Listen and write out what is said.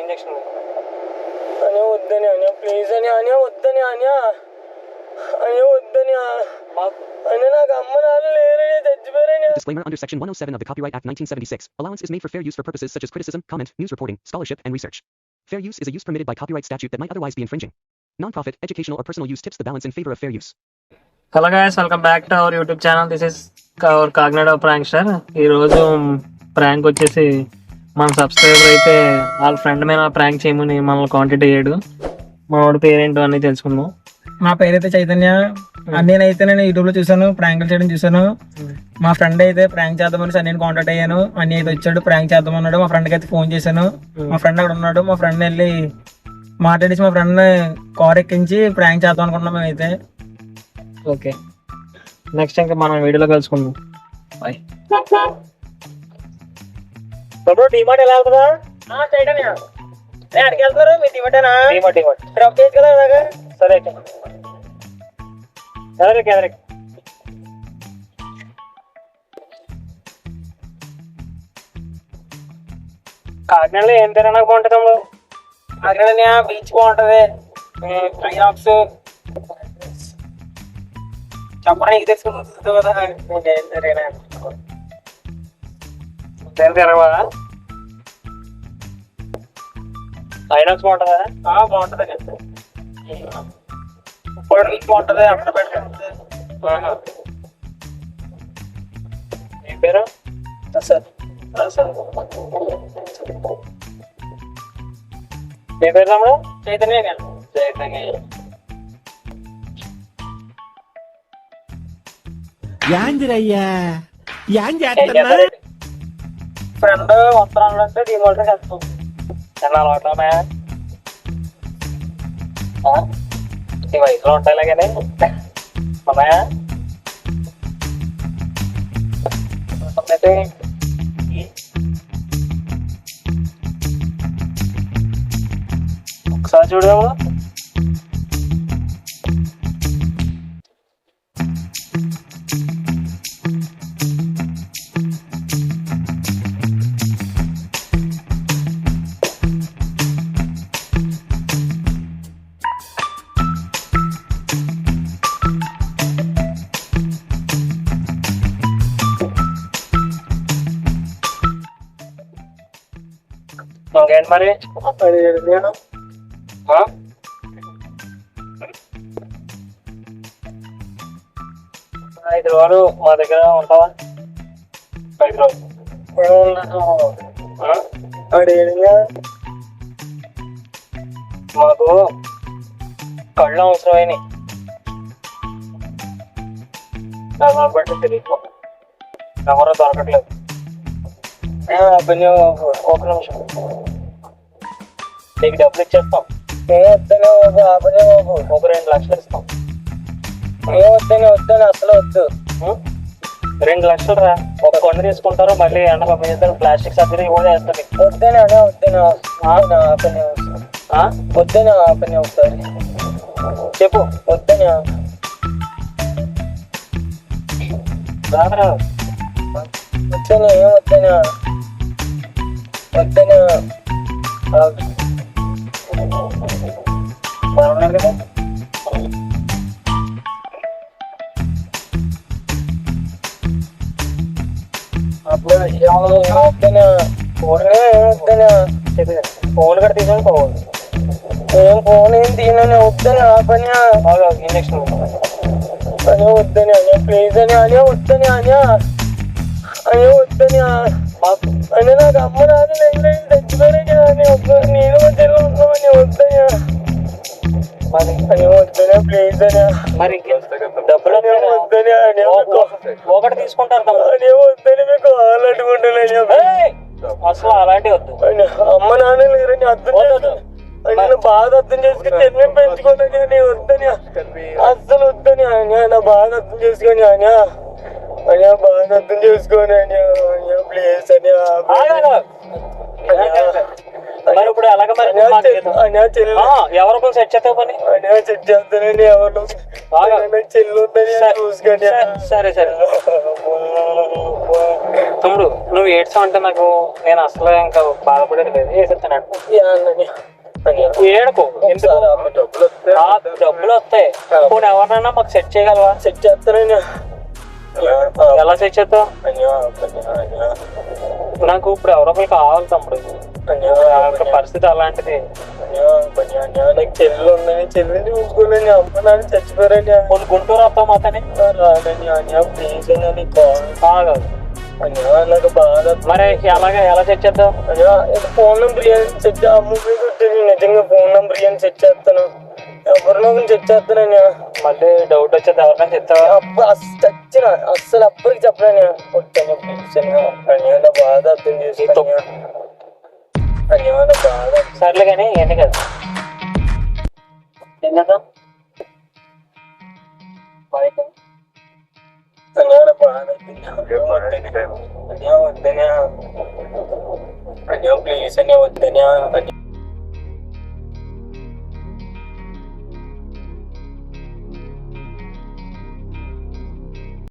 Injection అని వద్దని అని ప్లీజ్ అని అని వద్దని అని అని వద్దని అని నాకు అమ్మ నాన్న లేరని చచ్చిపోయారని Disclaimer under Section 107 of the Copyright Act 1976. Allowance is made for fair use for purposes such as criticism, comment, news reporting, scholarship, and research. Fair use is a use permitted by copyright statute that might otherwise be infringing. Non-profit, educational, or personal use tips the balance in favor of fair use. Hello guys welcome back to our YouTube channel this is our కాగ్నాడ prank star ఈ రోజు prank వచ్చేసి మన subscriber అయితే వాళ్ళ friend మీద prank చేయమని మనల్ని contact అయ్యాడు. మా వాడి పేరేంటో అన్ని తెలుసుకుందాం. మా పేరైతే చైతన్య. నేనైతే నేను యూట్యూబ్లో చూసాను ప్రాంకులు చేయడం చూసాను మా ఫ్రెండ్ అయితే ప్రాంక్ చేద్దామని సార్ నేను కాంటాక్ట్ అయ్యాను. అన్ని అయితే వచ్చాడు ప్రాంక్ చేద్దామన్నాడు. మా ఫ్రెండ్కి అయితే ఫోన్ చేశాను. మా ఫ్రెండ్ అక్కడ ఉన్నాడు. మా ఫ్రెండ్ వెళ్ళి మాట్లాడేసి మా ఫ్రెండ్ కార్ ఎక్కించి ప్రాంక్ చేద్దాం అనుకున్నాం మేమైతే. ఓకే నెక్స్ట్ ఇంకా మనం వీడియోలో కలుసుకుందాం. బాయ్ బ్రో డిమార్ట్ ఎలా వెళ్తుందా చైతన్య ఎక్కడికి వెళ్తారు? మీ తిమ్మటేనా డిమార్ట్ డిమార్ట్ డ్రాప్ చేయొచ్చు కదా అలాగా? సరే అయితే. ఎదరికి ఎదరికి కాకినాడలో ఏం తినడానికి బాగుంటుంది తమ్ముడు? అక్కడ బీచ్ బాగుంటది. ఐనాక్స్ చెప్పడానికి తెలుసుకుంటుంది కదా తినవా ఐనాక్స్ బాగుంటుందా? ఆ, బాగుంటది బీచ్ బాగుంటది అక్కడ పెట్టుకుంటుంది. ఏం పేరు? సార్ సార్ ఏం పేరు తమ్ముడు చైతన్య యాందిరయ్యా యాన్ ఏం చేస్తున్నా ఫ్రెండ్ వస్తున్నాడు అంటే డిమాల్ట్కి వెళ్తాం తిన్నాను అట్లానే ఈ వయసులో ఉంటాయి కానీ ఉన్నాయా అయితే ఒకసారి చూడము ఇంకేంటి మరి? ఐదు రోజులు మా దగ్గర ఉంటావా ఐదు రోజులు ఆ? మాకు కళ్ళు అవసరమైనవి దాని బట్టి తెలియదు ఎవరో దొరకట్లేదు కొంచెం ఒక నిమిషం. నీకు డబ్బులు ఇచ్చేస్తాం. వద్దని ఆపనే బాబు ఒక రెండు లక్షలు ఇస్తాం. ఏ వద్దని వద్దని అసలు వద్దు? రెండు లక్షలు రా. ఒక కొండ తీసుకుంటారు మళ్ళీ ఎండ పంపించేస్తారు ప్లాస్టిక్ సర్జరీ కూడా చేస్తారు. నీకు. వద్దని అనే వద్దని ఆపని? వద్దని ఆపని ఒకసారి చెప్పు. వద్దని రాదురా వద్దని ఏం వద్దని వద్దని బాగున్నారు కదా అప్పుడు ఏం వద్దని ఫోనే ఏం వద్దని చెప్పు ఫోన్ కూడా తీసుకొని పోవాలి ఏం ఫోన్ ఏం తీనని వద్దని ఆపని ఇంజక్షన్ అని వద్దని అని ప్లీజ్ అని అని వద్దని అని అని వద్దని అని నాకు అమ్మ నాన్న చచ్చిపోయారని అని ఒక్క నేను మధ్యలో ఉన్నామని మరి అని వద్దని ప్లీజ్ అని మరి డబ్బులు అని వద్దని అని మీకు- ఒకటి తీసుకుంటారు. అని వద్దని మీకు ఆలట్టుకుంటున్నాను! అసలు అలాంటివి వద్దు. అమ్మ నాన్న లేరని అర్థం. చేసుకుని నేను బాధ అర్థం చేసుకుని తెలివి పెంచుకోనని వద్దని. అస్సలు వద్దని ఆయన నా బాధ అర్థం చేసుకొని ఆయన అయ్యా బాధ అర్థం చేసుకొని అయ్యా. ప్లీజ్. మరి ఇప్పుడు ఎలాగ మరి అన్య చెల్లి ఎవరికో సెట్ చేస్తావు పని? అన్య చెక్ చేస్తానండి ఎవరు? బాగా. చెల్లి చూసుకోండి సరే. సరే తమ్ముడు నువ్వు ఏడ్చావు అంటే నాకు నేను అసలు ఇంకా బాధపడేది లేదు. వేసేస్తాను ఏడుకో. డబ్బులు వస్తాయి. ఇప్పుడు ఎవరినైనా మాకు సెట్ చేయగలవా? సెట్ చేస్తానండి ఎలా అన్య నాకు ఇప్పుడు ఎవరో ఒకరు కావాలి తమ్ముడు. పరిస్థితి అలాంటిది. నాకు చెల్లి ఉందని చెల్లిని చూసుకోలేండి అమ్మ నాన్న చచ్చిపోయారండి కొన్ని గుంటూరు వస్తావు మాతని రానండి అన్య ప్లీజ్ అని కాదు. అన్య నాకు బాధ. మరి ఎలాగ ఎలా సెట్ చేద్దాం? అయ్యా ఫోన్ నెంబర్ ఏం సెట్ కొట్టేది నిజంగా ఫోన్ నెంబర్ ఏం సెట్ చేస్తాను? ఎవరినో ఒకరిని సెట్ చేస్తానని మళ్ళీ డౌట్ వచ్చేది ఎవరికైనా చెప్తావా? అబ్బా అస్సలు చచ్చిన అస్సలు అప్పటికి చెప్పలేను కొట్టాను ప్లీజ్ అని నా బాధ అర్థం చేసుకుని అని నా బాధ సర్లే కానీ ఏంటి కదా. ఏం చేద్దాం? అని నా బాధ అయ్యా వద్దనే అయ్యా ప్లీజ్ అని వద్దనే